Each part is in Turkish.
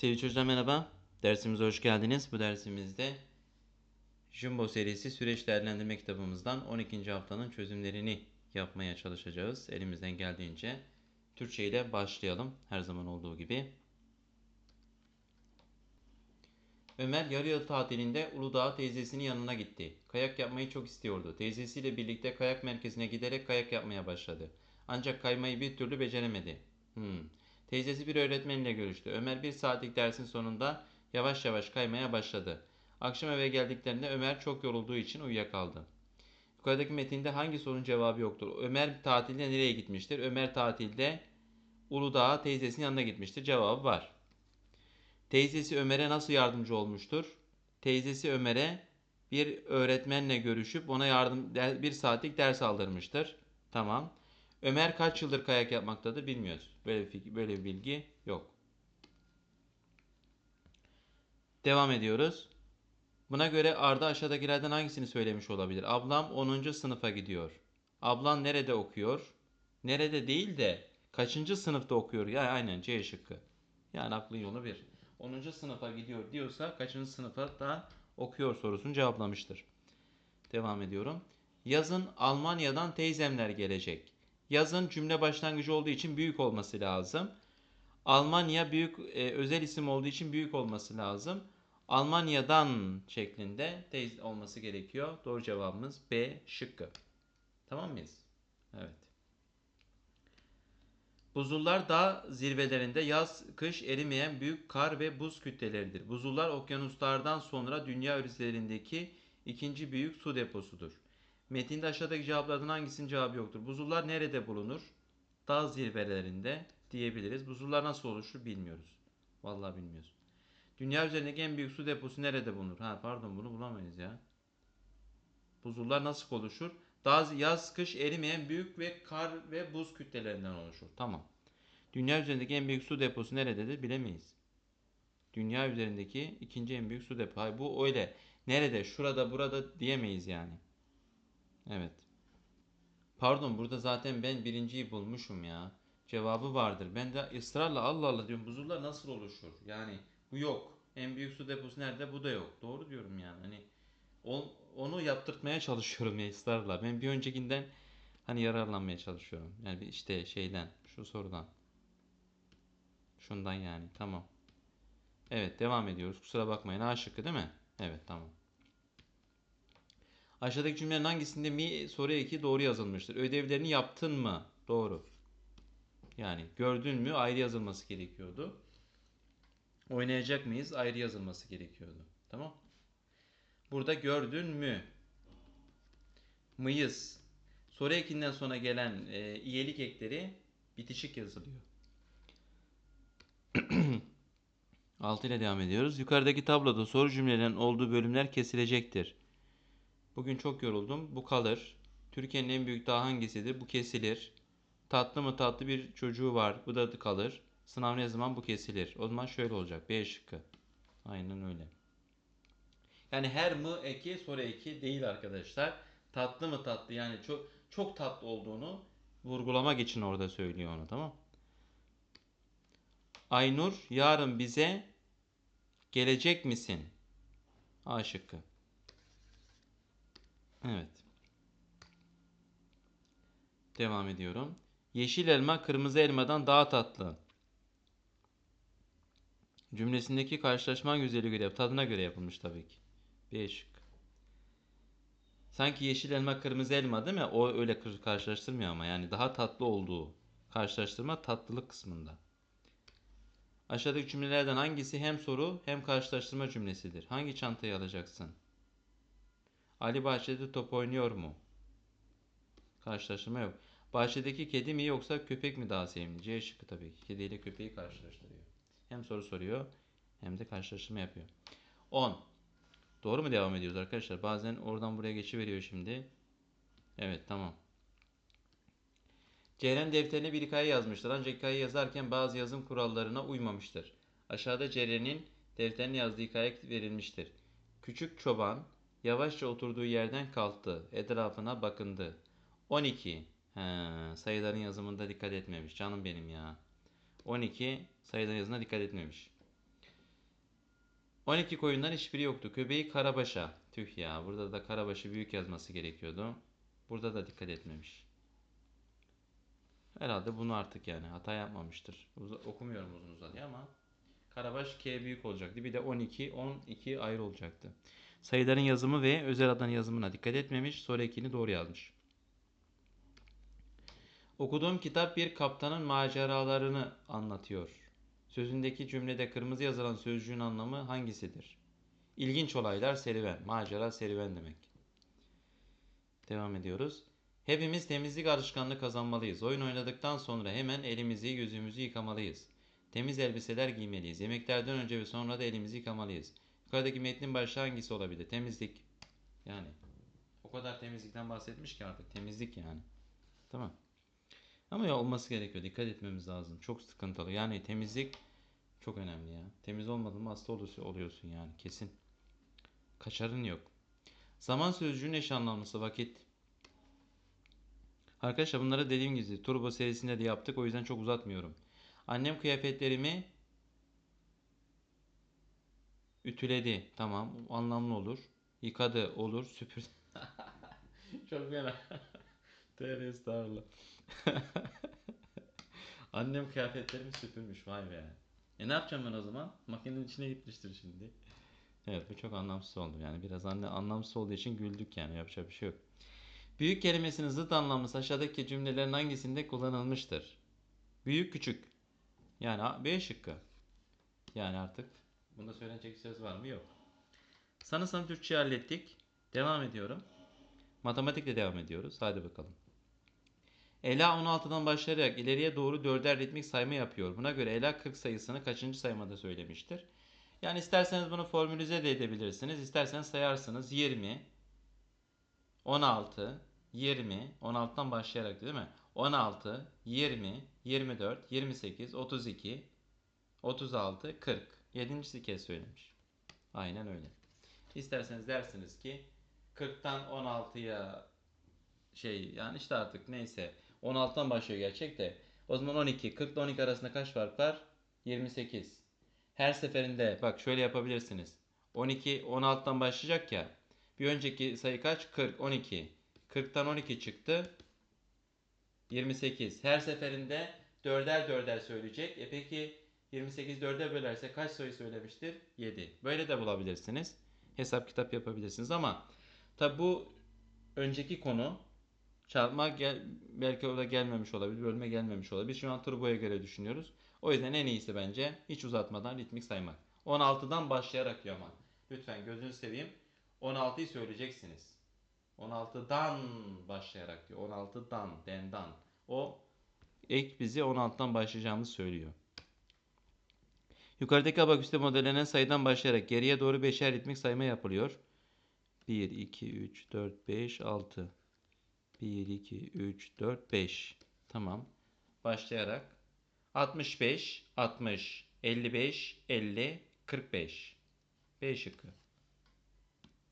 Sevgili çocuklar merhaba. Dersimize hoş geldiniz. Bu dersimizde Jumbo serisi süreç değerlendirme kitabımızdan 12. haftanın çözümlerini yapmaya çalışacağız. Elimizden geldiğince Türkçe ile başlayalım. Her zaman olduğu gibi. Ömer yarı yıl tatilinde Uludağ teyzesinin yanına gitti. Kayak yapmayı çok istiyordu. Teyzesiyle birlikte kayak merkezine giderek kayak yapmaya başladı. Ancak kaymayı bir türlü beceremedi. Hmm. Teyzesi bir öğretmenle görüştü. Ömer bir saatlik dersin sonunda yavaş yavaş kaymaya başladı. Akşam eve geldiklerinde Ömer çok yorulduğu için uyuyakaldı. Yukarıdaki metinde hangi sorunun cevabı yoktur? Ömer tatilde nereye gitmiştir? Ömer tatilde Uludağ'a teyzesinin yanına gitmiştir. Cevabı var. Teyzesi Ömer'e nasıl yardımcı olmuştur? Teyzesi Ömer'e bir öğretmenle görüşüp ona yardım bir saatlik ders aldırmıştır. Tamam. Ömer kaç yıldır kayak yapmaktadır bilmiyoruz. Böyle bir, böyle bir bilgi yok. Devam ediyoruz. Buna göre Arda aşağıdakilerden hangisini söylemiş olabilir? Ablam 10. sınıfa gidiyor. Ablan nerede okuyor? Nerede değil de kaçıncı sınıfta okuyor? Ya aynen C şıkkı. Yani aklın yolu bir. 10. sınıfa gidiyor diyorsa kaçıncı sınıfa da okuyor sorusunu cevaplamıştır. Devam ediyorum. Yazın Almanya'dan teyzemler gelecek. Yazın cümle başlangıcı olduğu için büyük olması lazım. Almanya büyük e, özel isim olduğu için büyük olması lazım. Almanya'dan şeklinde teyze olması gerekiyor. Doğru cevabımız B şıkkı. Tamam mıyız? Evet. Buzullar dağ zirvelerinde yaz kış erimeyen büyük kar ve buz kütleleridir. Buzullar okyanuslardan sonra dünya üzerindeki ikinci büyük su deposudur. Metinde aşağıdaki cevaplardan hangisinin cevabı yoktur? Buzullar nerede bulunur? Dağ zirvelerinde diyebiliriz. Buzullar nasıl oluşur bilmiyoruz. Vallahi bilmiyoruz. Dünya üzerindeki en büyük su deposu nerede bulunur? Ha pardon bunu bulamayız ya. Buzullar nasıl oluşur? Dağ, yaz kış erimeyen büyük ve kar ve buz kütlelerinden oluşur. Tamam. Dünya üzerindeki en büyük su deposu nerededir bilemeyiz. Dünya üzerindeki ikinci en büyük su deposu. Hayır, bu öyle. Nerede? Şurada, burada diyemeyiz yani. Evet. Pardon burada zaten ben birinciyi bulmuşum ya. Cevabı vardır. Ben de ısrarla Allah Allah diyorum buzullar nasıl oluşur? Yani bu yok. En büyük su deposu nerede? Bu da yok. Doğru diyorum yani. Hani onu yaptırtmaya çalışıyorum ya ısrarla. Ben bir öncekinden hani yararlanmaya çalışıyorum. Yani işte şeyden, şu sorudan. Şundan yani. Tamam. Evet devam ediyoruz. Kusura bakmayın. A şıkkı değil mi? Evet tamam. Aşağıdaki cümlelerin hangisinde mi soru eki doğru yazılmıştır? Ödevlerini yaptın mı? Doğru. Yani gördün mü ayrı yazılması gerekiyordu. Oynayacak mıyız? Ayrı yazılması gerekiyordu. Tamam. Burada gördün mü? Mıyız? Soru ekinden sonra gelen e, iyelik ekleri bitişik yazılıyor. 6 ile devam ediyoruz. Yukarıdaki tabloda soru cümlelerin olduğu bölümler kesilecektir. Bugün çok yoruldum. Bu kalır. Türkiye'nin en büyük dağı hangisidir? Bu kesilir. Tatlı mı tatlı bir çocuğu var. Bu da kalır. Sınav ne zaman bu kesilir? O zaman şöyle olacak. B şıkkı. Aynen öyle. Yani her mı eki soru eki değil arkadaşlar. Tatlı mı tatlı yani çok çok tatlı olduğunu vurgulamak için orada söylüyor onu tamam. Aynur yarın bize gelecek misin? A şıkkı. Evet. Devam ediyorum. Yeşil elma kırmızı elmadan daha tatlı. Cümlesindeki karşılaşma güzeli göre tadına göre yapılmış tabii ki. B şık. Sanki yeşil elma kırmızı elma değil mi? O öyle karşılaştırmıyor ama yani daha tatlı olduğu karşılaştırma tatlılık kısmında. Aşağıdaki cümlelerden hangisi hem soru hem karşılaştırma cümlesidir? Hangi çantayı alacaksın? Ali bahçede top oynuyor mu? Karşılaştırma yok. Bahçedeki kedi mi yoksa köpek mi daha sevimli? C şıkkı tabii ki. Kedi köpeği karşılaştırıyor. Hem soru soruyor hem de karşılaştırma yapıyor. 10. Doğru mu devam ediyoruz arkadaşlar? Bazen oradan buraya geçiveriyor şimdi. Evet tamam. Ceren defterine bir hikaye yazmıştır. Ancak hikaye yazarken bazı yazım kurallarına uymamıştır. Aşağıda Ceren'in defterine yazdığı hikaye verilmiştir. Küçük çoban yavaşça oturduğu yerden kalktı. Etrafına bakındı. 12. He, sayıların yazımında dikkat etmemiş. Canım benim ya. 12 sayıların yazımına dikkat etmemiş. 12 koyundan hiçbiri yoktu. Köpeği Karabaş'a. Tüh ya burada da Karabaş'ı büyük yazması gerekiyordu. Burada da dikkat etmemiş. Herhalde bunu artık yani hata yapmamıştır. Uza- okumuyorum uzun uzadıya ama Karabaş K büyük olacaktı. Bir de 12, 12 ayrı olacaktı. Sayıların yazımı ve özel adların yazımına dikkat etmemiş. Soru ekini doğru yazmış. Okuduğum kitap bir kaptanın maceralarını anlatıyor. Sözündeki cümlede kırmızı yazılan sözcüğün anlamı hangisidir? İlginç olaylar serüven. Macera serüven demek. Devam ediyoruz. Hepimiz temizlik alışkanlığı kazanmalıyız. Oyun oynadıktan sonra hemen elimizi yüzümüzü yıkamalıyız. Temiz elbiseler giymeliyiz. Yemeklerden önce ve sonra da elimizi yıkamalıyız. Yukarıdaki metnin başlığı hangisi olabilir? Temizlik. Yani o kadar temizlikten bahsetmiş ki artık temizlik yani. Tamam. Ama ya olması gerekiyor. Dikkat etmemiz lazım. Çok sıkıntılı. Yani temizlik çok önemli ya. Temiz olmadın mı hasta oluyorsun, oluyorsun yani kesin. Kaçarın yok. Zaman sözcüğün eş anlamlısı vakit. Arkadaşlar bunları dediğim gibi Turbo serisinde de yaptık. O yüzden çok uzatmıyorum. Annem kıyafetlerimi ütüledi. Tamam. Anlamlı olur. Yıkadı olur. Süpürdü. çok fena. Tövbe estağfurullah. Annem kıyafetlerimi süpürmüş. Vay be. E ne yapacağım ben o zaman? Makinenin içine gitmiştir şimdi. Evet bu çok anlamsız oldu yani. Biraz anne anlamsız olduğu için güldük yani. Yapacak bir şey yok. Büyük kelimesinin zıt anlamlısı aşağıdaki cümlelerin hangisinde kullanılmıştır? Büyük küçük. Yani A- B şıkkı. Yani artık bunda söylenecek söz var mı? Yok. Sanırsam Türkçe hallettik. Devam ediyorum. Matematikle devam ediyoruz. Hadi bakalım. Ela 16'dan başlayarak ileriye doğru dörder ritmik sayma yapıyor. Buna göre Ela 40 sayısını kaçıncı saymada söylemiştir? Yani isterseniz bunu formülize de edebilirsiniz. İsterseniz sayarsınız 20, 16, 20, 16'dan başlayarak değil mi? 16, 20, 24, 28, 32, 36, 40. Yedincisi kez söylemiş. Aynen öyle. İsterseniz dersiniz ki 40'tan 16'ya şey yani işte artık neyse 16'dan başlıyor gerçek de o zaman 12 40 ile 12 arasında kaç fark var? 28. Her seferinde bak şöyle yapabilirsiniz. 12 16'dan başlayacak ya. Bir önceki sayı kaç? 40 12. 40'tan 12 çıktı. 28. Her seferinde dörder dörder söyleyecek. E peki 28 dörde bölerse kaç sayı söylemiştir? 7. Böyle de bulabilirsiniz. Hesap kitap yapabilirsiniz ama tabi bu önceki konu çarpma gel, belki orada gelmemiş olabilir, bölme gelmemiş olabilir. Şu an turboya göre düşünüyoruz. O yüzden en iyisi bence hiç uzatmadan ritmik saymak. 16'dan başlayarak ama. Lütfen gözünü seveyim. 16'yı söyleyeceksiniz. 16'dan başlayarak diyor. 16'dan, dendan. O ek bizi 16'dan başlayacağımızı söylüyor. Yukarıdaki abaküste modellenen sayıdan başlayarak geriye doğru beşer ritmik sayma yapılıyor. 1, 2, 3, 4, 5, 6. 1, 2, 3, 4, 5. Tamam. Başlayarak 65, 60, 55, 50, 45. B şıkkı.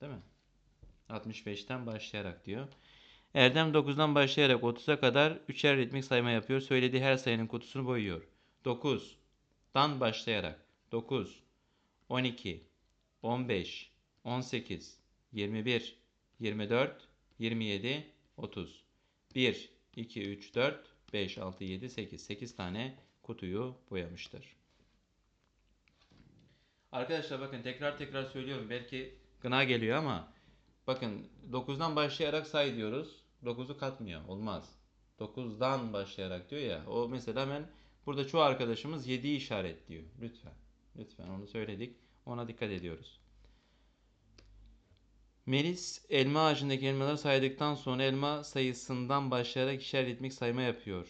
Değil mi? 65'ten başlayarak diyor. Erdem 9'dan başlayarak 30'a kadar üçer ritmik sayma yapıyor. Söylediği her sayının kutusunu boyuyor. 9'dan başlayarak 9, 12, 15, 18, 21, 24, 27, 30. 1, 2, 3, 4, 5, 6, 7, 8. 8 tane kutuyu boyamıştır. Arkadaşlar bakın tekrar tekrar söylüyorum. Belki gına geliyor ama bakın 9'dan başlayarak say diyoruz. 9'u katmıyor. Olmaz. 9'dan başlayarak diyor ya. O mesela ben burada çoğu arkadaşımız 7'yi işaretliyor. Lütfen. Lütfen onu söyledik. Ona dikkat ediyoruz. Melis elma ağacındaki elmaları saydıktan sonra elma sayısından başlayarak ikişer ritmik sayma yapıyor.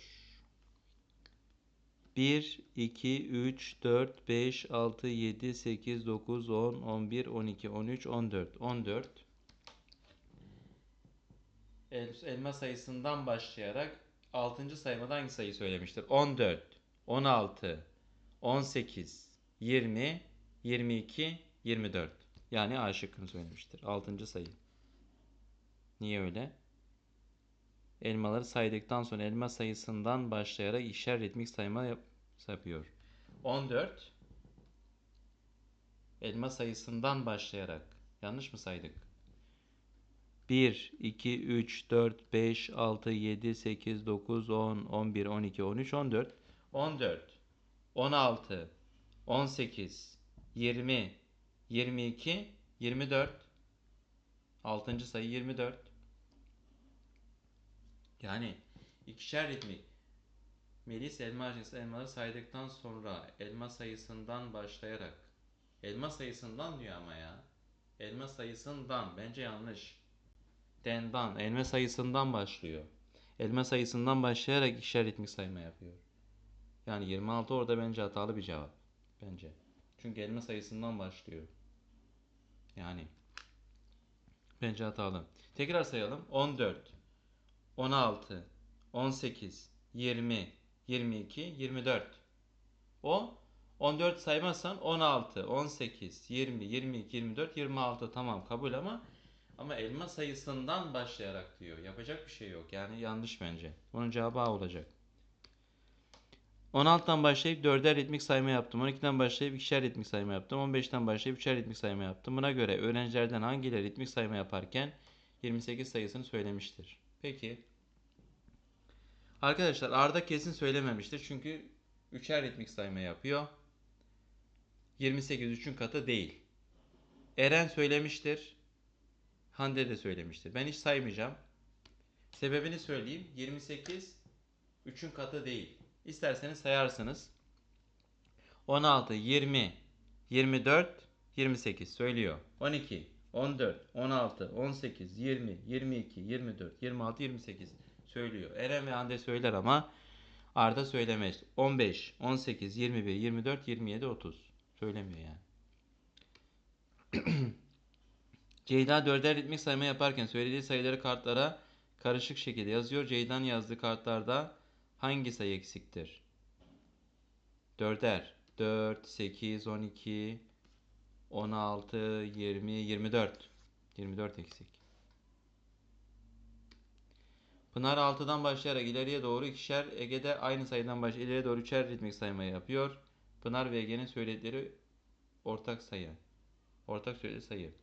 1, 2, 3, 4, 5, 6, 7, 8, 9, 10, 11, 12, 13, 14. 14. El- Elma sayısından başlayarak 6. sayımada hangi sayı söylemiştir? 14, 16, 18, 20, 22, 24. Yani A şıkkını söylemiştir. 6. sayı. Niye öyle? Elmaları saydıktan sonra elma sayısından başlayarak ikişer ritmik sayma yap- yapıyor. 14 Elma sayısından başlayarak. Yanlış mı saydık? 1, 2, 3, 4, 5, 6, 7, 8, 9, 10, 11, 12, 13, 14. 14, 16, 18, 20, 22, 24. Altıncı sayı 24. Yani ikişer ritmik. Melis elma ağacı elmaları saydıktan sonra elma sayısından başlayarak. Elma sayısından diyor ama ya. Elma sayısından bence yanlış. Dendan elma sayısından başlıyor. Elma sayısından başlayarak ikişer ritmik sayma yapıyor. Yani 26 orada bence hatalı bir cevap. Bence. Çünkü elma sayısından başlıyor. Yani. Bence hatalı. Tekrar sayalım. 14, 16, 18, 20, 22, 24. O 14 saymazsan 16, 18, 20, 22, 24, 26 tamam kabul ama ama elma sayısından başlayarak diyor. Yapacak bir şey yok. Yani yanlış bence. Bunun cevabı A olacak. 16'dan başlayıp 4'er ritmik sayma yaptım. 12'den başlayıp 2'şer ritmik sayma yaptım. 15'ten başlayıp 3'er ritmik sayma yaptım. Buna göre öğrencilerden hangileri ritmik sayma yaparken 28 sayısını söylemiştir. Peki. Arkadaşlar Arda kesin söylememiştir. Çünkü 3'er ritmik sayma yapıyor. 28 3'ün katı değil. Eren söylemiştir. Hande de söylemiştir. Ben hiç saymayacağım. Sebebini söyleyeyim. 28 3'ün katı değil. İsterseniz sayarsınız. 16, 20, 24, 28 söylüyor. 12, 14, 16, 18, 20, 22, 24, 26, 28 söylüyor. Eren ve Hande söyler ama Arda söylemez. 15, 18, 21, 24, 27, 30 söylemiyor yani. Ceyda dörder ritmik sayma yaparken söylediği sayıları kartlara karışık şekilde yazıyor. Ceyda'nın yazdığı kartlarda hangi sayı eksiktir? Dörder. 4, 8, 12, 16, 20, 24. 24 eksik. Pınar 6'dan başlayarak ileriye doğru ikişer, Ege'de aynı sayıdan baş ileriye doğru üçer ritmik saymayı yapıyor. Pınar ve Ege'nin söyledikleri ortak sayı. Ortak söylediği sayı.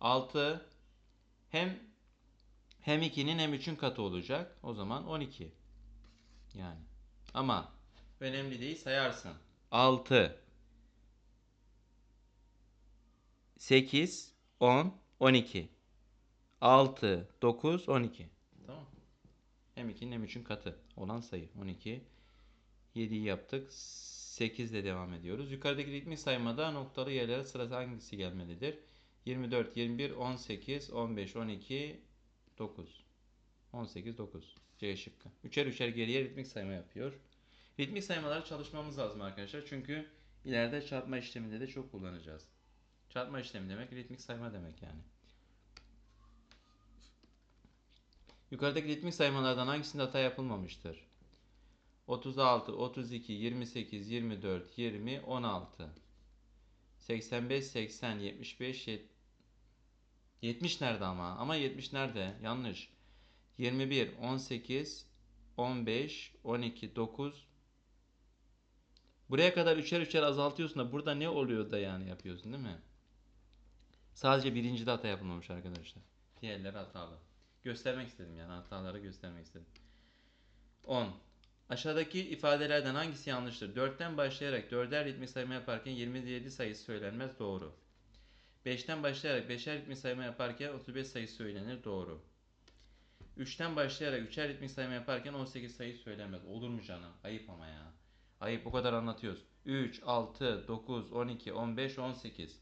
6 hem hem 2'nin hem 3'ün katı olacak. O zaman 12. Yani. Ama önemli değil sayarsın. 6 8 10 12 6 9 12 Tamam. Hem 2'nin hem 3'ün katı olan sayı 12. 7'yi yaptık. 8 ile devam ediyoruz. Yukarıdaki ritmik saymada noktalı yerlere sırası hangisi gelmelidir? 24, 21, 18, 15, 12, 9. 18, 9. C şıkkı. Üçer üçer geriye ritmik sayma yapıyor. Ritmik saymaları çalışmamız lazım arkadaşlar. Çünkü ileride çarpma işleminde de çok kullanacağız. Çarpma işlemi demek ritmik sayma demek yani. Yukarıdaki ritmik saymalardan hangisinde hata yapılmamıştır? 36, 32, 28, 24, 20, 16. 85, 80, 75, 70 nerede ama? Ama 70 nerede? Yanlış. 21, 18, 15, 12, 9. Buraya kadar üçer üçer azaltıyorsun da burada ne oluyor da yani yapıyorsun değil mi? Sadece birinci de hata yapılmamış arkadaşlar. Diğerleri hatalı. Göstermek istedim yani hataları göstermek istedim. 10. Aşağıdaki ifadelerden hangisi yanlıştır? 4'ten başlayarak 4'er ritmik sayma yaparken 27 sayısı söylenmez. Doğru. 5'ten başlayarak 5'er ritmik sayma yaparken 35 sayısı söylenir. Doğru. 3'ten başlayarak 3'er ritmik sayma yaparken 18 sayı söylenmez. Olur mu canım? Ayıp ama ya. Ayıp bu kadar anlatıyoruz. 3, 6, 9, 12, 15, 18.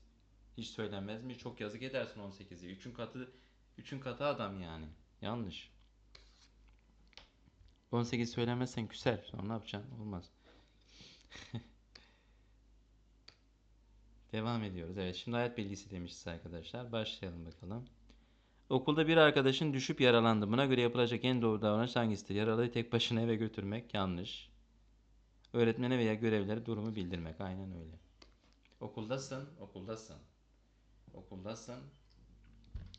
Hiç söylenmez mi? Çok yazık edersin 18'i. 3'ün katı 3'ün katı adam yani. Yanlış. 18 söylemezsen küser. Sonra ne yapacaksın? Olmaz. Devam ediyoruz. Evet şimdi hayat bilgisi demişiz arkadaşlar. Başlayalım bakalım. Okulda bir arkadaşın düşüp yaralandı. Buna göre yapılacak en doğru davranış hangisidir? Yaralıyı tek başına eve götürmek yanlış. Öğretmene veya görevlere durumu bildirmek. Aynen öyle. Okuldasın, okuldasın. Okuldasın.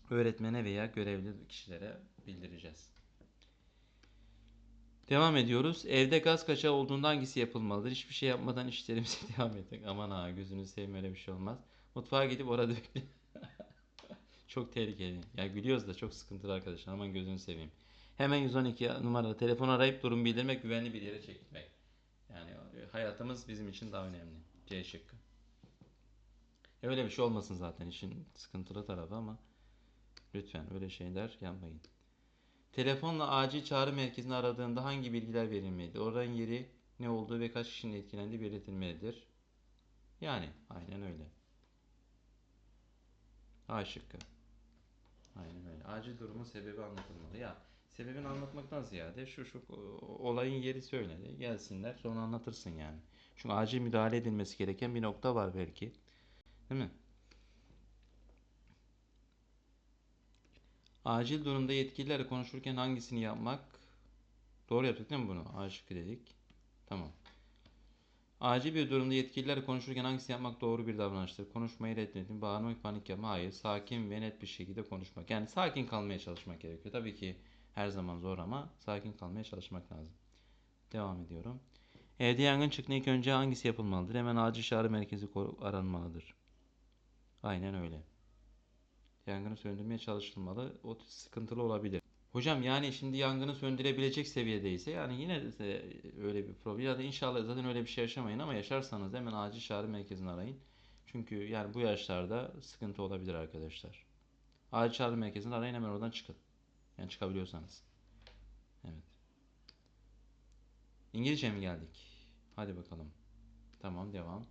Öğretmene veya görevli kişilere bildireceğiz. Devam ediyoruz. Evde gaz kaçağı olduğunda hangisi yapılmalıdır? Hiçbir şey yapmadan işlerimize devam etmek. Aman ha gözünü seveyim öyle bir şey olmaz. Mutfağa gidip orada bekle. Çok tehlikeli. Ya gülüyoruz da çok sıkıntılı arkadaşlar. Aman gözünü seveyim. Hemen 112 numaralı telefon arayıp durum bildirmek, güvenli bir yere çekilmek. Yani hayatımız bizim için daha önemli. C şıkkı. E öyle bir şey olmasın zaten işin sıkıntılı tarafı ama lütfen öyle şeyler yapmayın. Telefonla acil çağrı merkezini aradığında hangi bilgiler verilmelidir? Oranın yeri ne olduğu ve kaç kişinin etkilendiği belirtilmelidir. Yani aynen öyle. A şıkkı. Aynen öyle. Acil durumun sebebi anlatılmalı. Ya sebebini anlatmaktan ziyade şu şu olayın yeri söyledi. Gelsinler sonra anlatırsın yani. Çünkü acil müdahale edilmesi gereken bir nokta var belki. Değil mi? Acil durumda yetkililerle konuşurken hangisini yapmak? Doğru yaptık değil mi bunu? A dedik. Tamam. Acil bir durumda yetkililerle konuşurken hangisini yapmak doğru bir davranıştır? Konuşmayı reddedin, bağırmak, panik yapma. Hayır. Sakin ve net bir şekilde konuşmak. Yani sakin kalmaya çalışmak gerekiyor. Tabii ki her zaman zor ama sakin kalmaya çalışmak lazım. Devam ediyorum. Evde yangın çıktığında ilk önce hangisi yapılmalıdır? Hemen acil çağrı merkezi aranmalıdır. Aynen öyle. Yangını söndürmeye çalışılmalı. O sıkıntılı olabilir. Hocam yani şimdi yangını söndürebilecek seviyedeyse yani yine de öyle bir problem ya da inşallah zaten öyle bir şey yaşamayın ama yaşarsanız hemen acil çağrı merkezini arayın. Çünkü yani bu yaşlarda sıkıntı olabilir arkadaşlar. Acil çağrı merkezini arayın hemen oradan çıkın. Yani çıkabiliyorsanız. Evet. İngilizce mi geldik? Hadi bakalım. Tamam devam.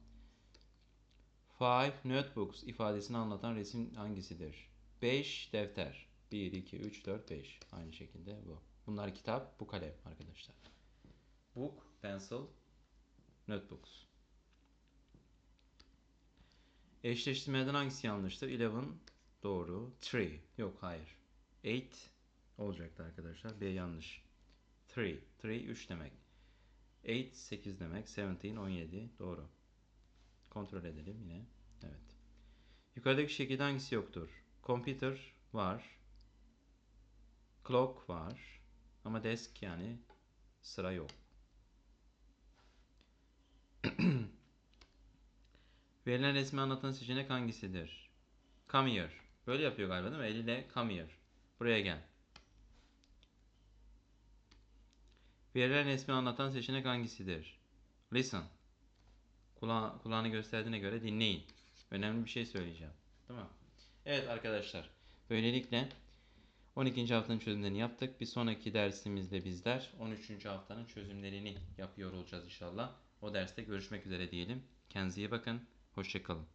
Five notebooks ifadesini anlatan resim hangisidir? 5 defter. 1, 2, 3, 4, 5. Aynı şekilde bu. Bunlar kitap, bu kalem arkadaşlar. Book, pencil, notebooks. Eşleştirmeden hangisi yanlıştır? 11 doğru. 3 yok hayır. 8 olacaktı arkadaşlar. B yanlış. 3 3 3 demek. 8 8 demek. 17 17 doğru. Kontrol edelim yine. Evet. Yukarıdaki şekilde hangisi yoktur? Computer var. Clock var. Ama desk yani sıra yok. Verilen resmi anlatan seçenek hangisidir? Come here. Böyle yapıyor galiba değil mi? Eliyle come here. Buraya gel. Verilen resmi anlatan seçenek hangisidir? Listen. Kula kulağını gösterdiğine göre dinleyin. Önemli bir şey söyleyeceğim. Değil mi? Evet arkadaşlar. Böylelikle 12. haftanın çözümlerini yaptık. Bir sonraki dersimizde bizler 13. haftanın çözümlerini yapıyor olacağız inşallah. O derste görüşmek üzere diyelim. Kendinize iyi bakın. Hoşçakalın.